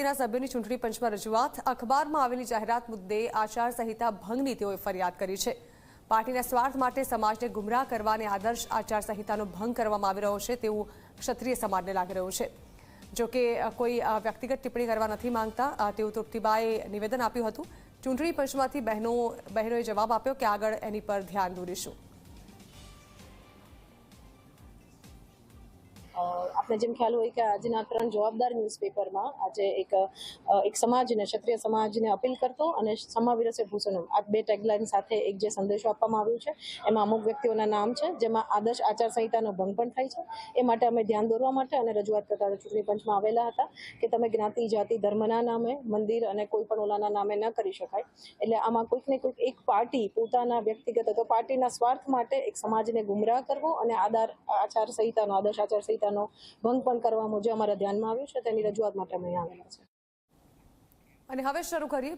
સમિતિના સભ્યોની ચૂંટણી પંચમાં રજૂઆત, અખબારમાં આવેલી જાહેરાત મુદ્દે આચારસંહિતા ભંગની તેઓએ ફરિયાદ કરી છે. પાર્ટીના સ્વાર્થ માટે સમાજને ગુમરાહ કરવાની આદર્શ આચારસંહિતાનો ભંગ કરવામાં આવી રહ્યો છે તેવું ક્ષત્રિય સમાજને લાગી રહ્યું છે. જો કે કોઈ વ્યક્તિગત ટિપ્પણી કરવા નથી માંગતા તેવું તૃપ્તિબાએ નિવેદન આપ્યું હતું. ચૂંટણી પંચમાંથી બહેનો, બહેનોએ જવાબ આપ્યો કે આગળ એની પર ધ્યાન દોરીશું. આપને જેમ ખ્યાલ હોય કે આજના ત્રણ જવાબદાર ન્યૂઝપેપરમાં આજે એક એક સમાજને ક્ષત્રિય સમાજને અપીલ કરતો અને સમાવિરસે ભૂષણમ આ બે ટેગલાઇન સાથે એક જે સંદેશો આપવામાં આવ્યો છે, એમાં અમુક વ્યક્તિઓના નામ છે, જેમાં આદર્શ આચારસંહિતાનો ભંગ પણ થાય છે. એ માટે અમે ધ્યાન દોરવા માટે અને રજૂઆત કરતા ચૂંટણી પંચમાં આવેલા હતા કે તમે જ્ઞાતિ, જાતિ, ધર્મના નામે મંદિર અને કોઈ પણ ઓલાના નામે ન કરી શકાય. એટલે આમાં કોઈક ને કોઈક એક પાર્ટી પોતાના વ્યક્તિગત અથવા પાર્ટીના સ્વાર્થ માટે એક સમાજને ગુમરાહ કરવો અને આધાર આચાર સંહિતાનો, આદર્શ આચાર સંહિતાનો ભંગ પણ કરવામાં જે અમારા ધ્યાનમાં આવ્યું છે, તેની રજૂઆત માટે અમે આવેલા છે અને હવે શરૂ કરીએ